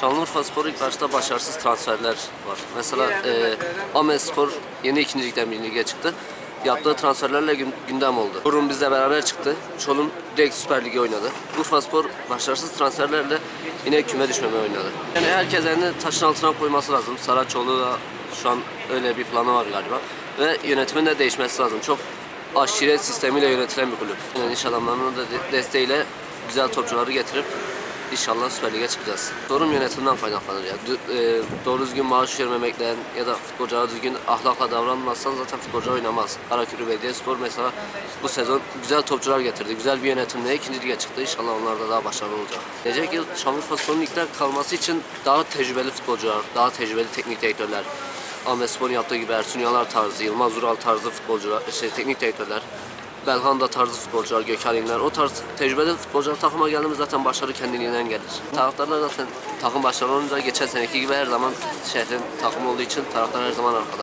Şanlıurfa Spor ilk başta başarısız transferler var. Mesela e, Ahmet Spor yeni ikinci ligden birinci lige çıktı. Yaptığı transferlerle gün- gündem oldu. Burun bizle beraber çıktı. Çolum direkt Süper Lig'e oynadı. Urfa Spor başarısız transferlerle yine küme düşmeme oynadı. Yani herkes elini taşın altına koyması lazım. Saraçoğlu da şu an öyle bir planı var galiba. Ve yönetimin de değişmesi lazım. Çok aşiret sistemiyle yönetilen bir kulüp. Yani iş adamlarının da de- desteğiyle güzel topçuları getirip İnşallah Süper Lig'e çıkacağız. Sorun yönetimden kaynaklanır ya. Dü- e, doğru düzgün maaş vermemekten ya da futbolculara düzgün ahlakla davranmazsan zaten futbolcu oynamaz. Karakürü Belediyespor mesela bu sezon güzel topçular getirdi. Güzel bir yönetimle ikinci lige çıktı. İnşallah onlar da daha başarılı olacak. Gelecek yıl Şanlıurfa Spor'un ligde kalması için daha tecrübeli futbolcular, daha tecrübeli teknik direktörler, Ahmet Spor'un yaptığı gibi Ersun Yanar tarzı, Yılmaz Ural tarzı futbolcular, şey, teknik direktörler, Belhanda tarzı futbolcular, Gökhan İnler, o tarz tecrübeli futbolcular takıma geldiğimiz zaten başarı kendiliğinden gelir. Taraftarlar zaten takım başarılı olunca geçen seneki gibi her zaman şehrin takımı olduğu için taraftar her zaman arkada.